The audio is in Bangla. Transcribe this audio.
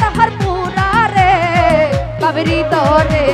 তাহার পুরা রে বাবরি দরে।